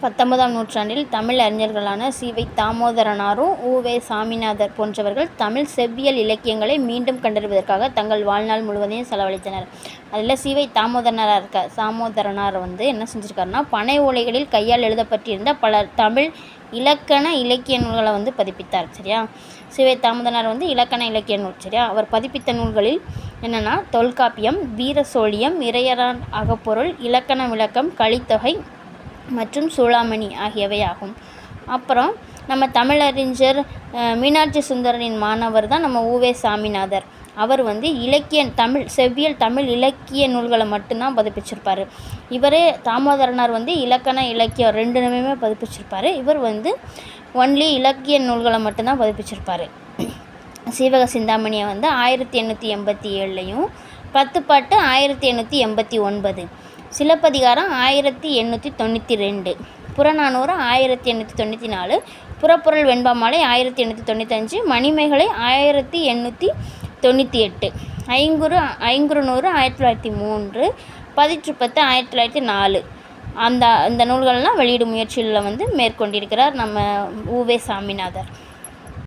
பத்தொன்பதாம் நூற்றாண்டில் தமிழ் அறிஞர்களான சிவை தாமோதரனாரும் உ. வே. சாமிநாதர் போன்றவர்கள் தமிழ் செவ்வியல் இலக்கியங்களை மீண்டும் கண்டறிவதற்காக தங்கள் வாழ்நாள் முழுவதையும் செலவழித்தனர். அதில் சிவை தாமோதரனாராக இருக்க தாமோதரனார் வந்து என்ன செஞ்சுருக்காருன்னா பனை ஓலைகளில் கையால் எழுதப்பட்டிருந்த பல தமிழ் இலக்கண இலக்கிய நூல்களை வந்து பதிப்பித்தார் சரியா? சிவை தாமதனார் வந்து இலக்கண இலக்கிய நூல் சரியா? அவர் பதிப்பித்த நூல்களில் என்னென்னா தொல்காப்பியம் வீரசோழியம் இறையரான் அகப்பொருள் இலக்கண விளக்கம் கலித்தொகை மற்றும் சூளாமணி ஆகியவை ஆகும் அப்புறம் நம்ம தமிழறிஞர் மீனாட்சி சுந்தரனின் மாணவர் தான் நம்ம ஊவே சாமிநாதர். அவர் வந்து இலக்கிய தமிழ் செவ்வியல் தமிழ் இலக்கிய நூல்களை மட்டும்தான் பதிப்பிச்சிருப்பார். இவரே தாமோதரனார் வந்து இலக்கண இலக்கியம் ரெண்டுமே பதிப்பிச்சிருப்பார். இவர் வந்து ஒன்லி இலக்கிய நூல்களை மட்டும்தான் பதிப்பிச்சிருப்பார். சீவக சிந்தாமணியை வந்து ஆயிரத்தி எண்ணூற்றி எண்பத்தி ஏழுலையும் பத்துப்பாட்டு ஆயிரத்தி எண்ணூற்றி எண்பத்தி ஒன்பது. சிலப்பதிகாரம் ஆயிரத்தி எண்ணூற்றி தொண்ணூற்றி ரெண்டு. புறநானூறு ஆயிரத்தி எண்ணூற்றி தொண்ணூற்றி நாலு. புறப்பொருள் வெண்பாமாலை ஆயிரத்தி எண்ணூற்றி தொண்ணூத்தஞ்சு மணிமேகலை ஆயிரத்தி எண்ணூற்றி தொண்ணூற்றி எட்டு. ஐங்குறு நூறு ஆயிரத்தி தொள்ளாயிரத்தி மூன்று. பதிற்றுப்பத்து ஆயிரத்தி தொள்ளாயிரத்தி நாலு. அந்த அந்த நூல்கள்லாம் வெளியிடும் முயற்சியில் வந்து மேற்கொண்டிருக்கிறார் நம்ம உவே சாமிநாதர்.